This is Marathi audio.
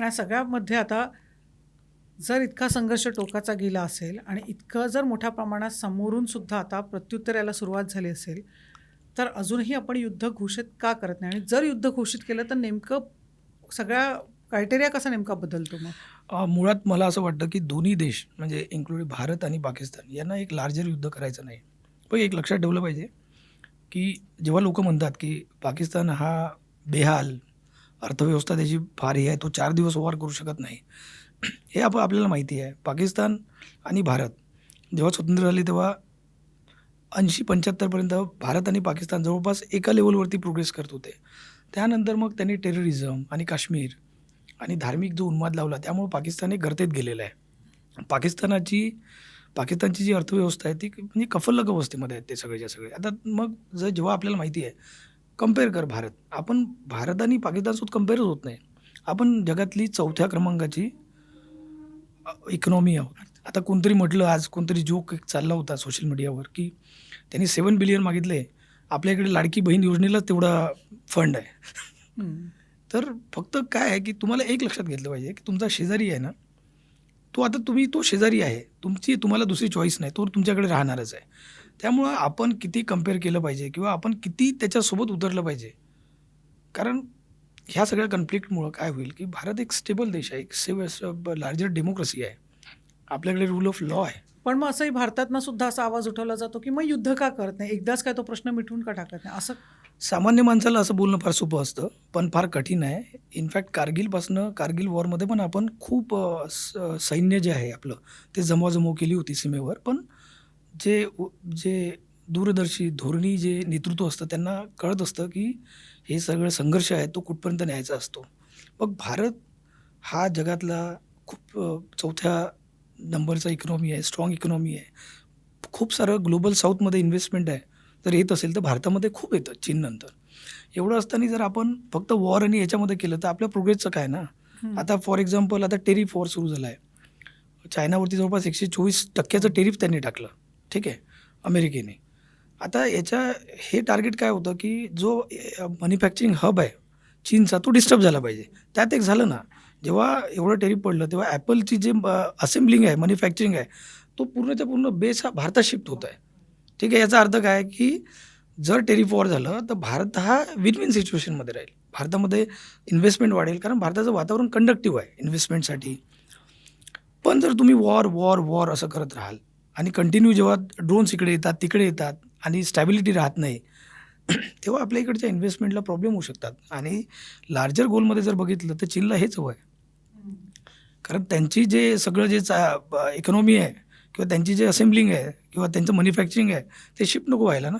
या सगळ्यामध्ये आता जर इतका संघर्ष टोकाचा गेला असेल आणि इतकं जर मोठ्या प्रमाणात समोरून सुद्धा आता प्रत्युत्तर यायला सुरुवात झाली असेल तर अजूनही आपण युद्ध घोषित का करत नाही? आणि जर युद्ध घोषित केलं तर नेमकं सगळ्या क्रायटेरिया कसा नेमका बदलतो मग? मुळात मला असं वाटतं की दोन्ही देश म्हणजे इन्क्लुडिंग भारत आणि पाकिस्तान यांना एक लार्जर युद्ध करायचं नाही. पण एक लक्षात ठेवलं पाहिजे की जेव्हा लोक म्हणतात की पाकिस्तान हा बेहाल अर्थव्यवस्था त्याची फार ही आहे तो चार दिवस वार करू शकत नाही. हे आप आपल्याला माहिती आहे. पाकिस्तान आणि भारत जेव्हा स्वतंत्र झाले तेव्हा ऐंशी पंच्याहत्तरपर्यंत भारत आणि पाकिस्तान जवळपास एका लेवलवरती प्रोग्रेस करत होते. त्यानंतर मग त्यांनी टेररिझम आणि काश्मीर आणि धार्मिक जो उन्माद लावला त्यामुळे पाकिस्तान हे गर्तेत गेलेलं आहे. पाकिस्तानाची पाकिस्तानची जी अर्थव्यवस्था आहे ती म्हणजे कफल्लक अवस्थेमध्ये आहेत ते सगळेच्या सगळे. आता मग जर जेव्हा आपल्याला माहिती आहे कंपेअर कर भारत. आपण भारत आणि पाकिस्तानसोबत कम्पेअरच होत नाही. आपण जगातली चौथ्या क्रमांकाची इकॉनॉमी आहोत. आता कोणतरी म्हटलं आज कोणतरी जोक एक चालला होता सोशल मीडियावर की त्यांनी सेवन बिलियन मागितले. आपल्याकडे लाडकी बहीण योजनेलाच तेवढा फंड आहे. तर फक्त काय आहे की तुम्हाला एक लक्षात घेतलं पाहिजे की तुमचा शेजारी आहे ना तो आता तुम्ही तो शेजारी आहे. तुमची तुम्हाला दुसरी चॉईस नाही. तो तुमच्याकडे राहणारच आहे. त्यामुळं आपण किती कंपेअर केलं पाहिजे किंवा आपण किती त्याच्यासोबत उतरलं पाहिजे? कारण ह्या सगळ्या कन्फ्लिक्टमुळं काय होईल की भारत एक स्टेबल देश आहे एक सेव लार्जर डेमोक्रेसी आहे. आपल्याकडे रूल ऑफ लॉ आहे. पण मग असंही भारतातनं सुद्धा असा आवाज उठवला जातो की मग युद्ध का करत नाही? एकदाच काय तो प्रश्न मिटवून का टाकत नाही? असं सामान्य माणसाला असं बोलणं फार सोपं असतं पण फार कठीण आहे. इनफॅक्ट कारगिलपासनं कारगिल वॉरमध्ये पण आपण खूप सैन्य जे आहे आपलं ते जमवाजमव केली होती सीमेवर पण जे जे दूरदर्शी धोरणी जे नेतृत्व असतं त्यांना कळत असतं की हे सगळं संघर्ष आहे तो कुठपर्यंत न्यायचा असतो. मग भारत हा जगातला खूप चौथ्या नंबरचा इकॉनॉमी आहे स्ट्रॉंग इकॉनॉमी आहे. खूप सारं ग्लोबल साऊथमध्ये इन्व्हेस्टमेंट आहे. जर येत असेल तर भारतामध्ये खूप येतं चीननंतर एवढं असताना जर आपण फक्त वॉर आणि याच्यामध्ये केलं तर आपल्या प्रोग्रेसचं काय ना. आता फॉर एक्झाम्पल आता टेरिफ वॉर सुरू झाला आहे चायनावरती जवळपास एकशे चोवीस टक्क्याचं टेरिफ त्यांनी टाकलं. ठीक आहे अमेरिकेने. आता याच्या हे टार्गेट काय होतं की जो मॅन्युफॅक्चरिंग हब आहे चीनचा तो डिस्टर्ब झाला पाहिजे. त्यात एक झालं ना जेव्हा एवढं टेरिफ पडलं तेव्हा ॲपलची जे असेंब्लिंग आहे मॅन्युफॅक्चरिंग आहे तो पूर्णच्या पूर्ण बेस हा भारतात शिफ्ट होत आहे. ठीक आहे याचा अर्थ काय की जर टेरिफ वॉर झालं तर भारत हा विन विन सिच्युएशनमध्ये राहील. भारतामध्ये इन्व्हेस्टमेंट वाढेल कारण भारताचं वातावरण कंडक्टिव्ह आहे इन्व्हेस्टमेंटसाठी पण जर तुम्ही वॉर वॉर वॉर असं करत राहाल आणि कंटिन्यू जेव्हा ड्रोन्स इकडे येतात तिकडे येतात आणि स्टॅबिलिटी राहत नाही तेव्हा आपल्या इकडच्या इन्व्हेस्टमेंटला प्रॉब्लेम होऊ शकतात. आणि लार्जर गोलमध्ये जर बघितलं तर चीनला हेच हवं आहे कारण त्यांची जे सगळं जे चा इकॉनॉमी आहे किंवा त्यांची जे असेंब्लिंग आहे किंवा त्यांचं मॅन्युफॅक्चरिंग आहे ते शिफ्ट नको व्हायला ना.